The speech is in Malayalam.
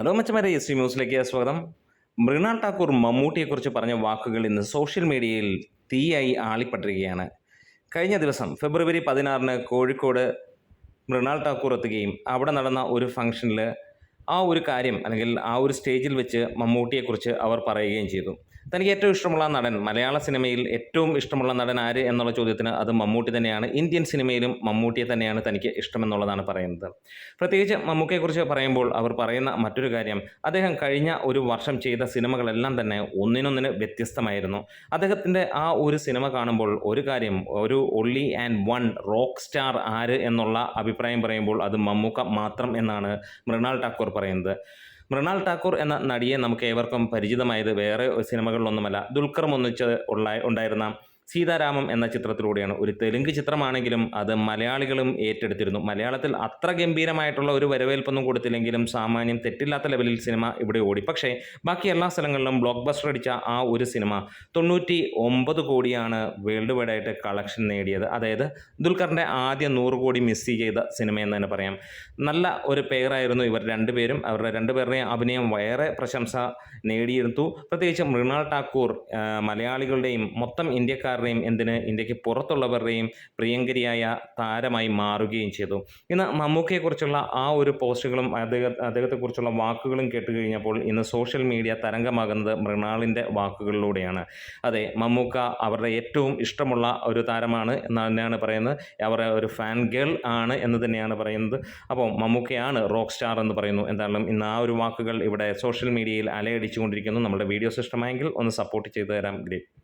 ഹലോ മച്ചമാരെ എസ് ടി ന്യൂസിലേക്ക് സ്വാഗതം. മൃണാൾ ടാക്കൂർ മമ്മൂട്ടിയെക്കുറിച്ച് പറഞ്ഞ വാക്കുകൾ ഇന്ന് സോഷ്യൽ മീഡിയയിൽ തീയായി ആളിപ്പട്ടിരിക്കുകയാണ്. കഴിഞ്ഞ ദിവസം ഫെബ്രുവരി പതിനാറിന് കോഴിക്കോട് മൃണാൾ ടാക്കൂർ എത്തുകയും അവിടെ നടന്ന ഒരു ഫംഗ്ഷനിൽ ആ ഒരു കാര്യം അല്ലെങ്കിൽ ആ ഒരു സ്റ്റേജിൽ വെച്ച് മമ്മൂട്ടിയെക്കുറിച്ച് അവർ പറയുകയും ചെയ്തു. തനിക്ക് ഏറ്റവും ഇഷ്ടമുള്ള നടൻ മലയാള സിനിമയിൽ ഏറ്റവും ഇഷ്ടമുള്ള നടൻ ആര് എന്നുള്ള ചോദ്യത്തിന് അത് മമ്മൂട്ടി തന്നെയാണ്. ഇന്ത്യൻ സിനിമയിലും മമ്മൂട്ടിയെ തന്നെയാണ് തനിക്ക് ഇഷ്ടമെന്നുള്ളതാണ് പറയുന്നത്. പ്രത്യേകിച്ച് മമ്മൂക്കയെക്കുറിച്ച് പറയുമ്പോൾ അവർ പറയുന്ന മറ്റൊരു കാര്യം അദ്ദേഹം കഴിഞ്ഞ ഒരു വർഷം ചെയ്ത സിനിമകളെല്ലാം തന്നെ ഒന്നിനൊന്നിന് വ്യത്യസ്തമായിരുന്നു. അദ്ദേഹത്തിന്റെ ആ ഒരു സിനിമ കാണുമ്പോൾ ഒരു കാര്യം ഒരു ഒള്ളി ആൻഡ് വൺ റോക്ക് സ്റ്റാർ ആര് എന്നുള്ള അഭിപ്രായം പറയുമ്പോൾ അത് മമ്മൂക്ക മാത്രം എന്നാണ് മൃണാൾ ടാക്കൂർ പറയുന്നത്. മൃണാൾ ടാക്കൂർ എന്ന നടിയെ നമുക്ക് ഏവർക്കും പരിചിതമായത് വേറെ സിനിമകളിലൊന്നുമല്ല. ദുൽഖർ ഒന്നിച്ച് ഉള്ള ഉണ്ടായിരുന്ന സീതാരാമം എന്ന ചിത്രത്തിലൂടെയാണ്. ഒരു തെലുങ്ക് ചിത്രമാണെങ്കിലും അത് മലയാളികളും ഏറ്റെടുത്തിരുന്നു. മലയാളത്തിൽ അത്ര ഗംഭീരമായിട്ടുള്ള ഒരു വരവേൽപ്പൊന്നും കൊടുത്തില്ലെങ്കിലും സാമാന്യം തെറ്റില്ലാത്ത ലെവലിൽ സിനിമ ഇവിടെ ഓടി. പക്ഷേ ബാക്കി എല്ലാ സ്ഥലങ്ങളിലും ബ്ലോക്ക് ബസ്റ്റർ അടിച്ച ആ ഒരു സിനിമ തൊണ്ണൂറ്റി ഒമ്പത് കോടിയാണ് വേൾഡ് വൈഡ് ആയിട്ട് കളക്ഷൻ നേടിയത്. അതായത് ദുൽഖറിന്റെ ആദ്യ നൂറ് കോടി മിസ് ചെയ്ത സിനിമ എന്ന് തന്നെ പറയാം. നല്ല ഒരു പേരായിരുന്നു ഇവർ രണ്ടുപേരും. അവരുടെ രണ്ടുപേരുടെയും അഭിനയം വളരെ പ്രശംസ നേടിയിരുന്നു. പ്രത്യേകിച്ച് മൃണാൾ ടാക്കൂർ മലയാളികളുടെയും മൊത്തം ഇന്ത്യക്കാരുടെയും എന്തിന് ഇന്ത്യയ്ക്ക് പുറത്തുള്ളവരുടെയും പ്രിയങ്കരിയായ താരമായി മാറുകയും ചെയ്തു. ഇന്ന് മമ്മൂക്കയെക്കുറിച്ചുള്ള ആ ഒരു പോസ്റ്റുകളും അദ്ദേഹം അദ്ദേഹത്തെക്കുറിച്ചുള്ള വാക്കുകളും കേട്ട് കഴിഞ്ഞപ്പോൾ ഇന്ന് സോഷ്യൽ മീഡിയ തരംഗമാകുന്നത് മൃണാളിന്റെ വാക്കുകളിലൂടെയാണ്. അതെ മമ്മൂക്ക അവരുടെ ഏറ്റവും ഇഷ്ടമുള്ള ഒരു താരമാണ് എന്ന് തന്നെയാണ് പറയുന്നത്. അവരുടെ ഒരു ഫാൻ ഗേൾ ആണ് എന്ന് തന്നെയാണ് പറയുന്നത്. അപ്പോൾ മമ്മൂക്കയാണ് റോക്ക് സ്റ്റാർ എന്ന് പറയുന്നു. എന്തായാലും ഇന്ന് ആ ഒരു വാക്കുകൾ ഇവിടെ സോഷ്യൽ മീഡിയയിൽ അലയടിച്ചുകൊണ്ടിരിക്കുന്നു. നമ്മുടെ വീഡിയോസ് ഇഷ്ടമായെങ്കിൽ ഒന്ന് സപ്പോർട്ട് ചെയ്തു തരാം. ഗ്രേറ്റ്.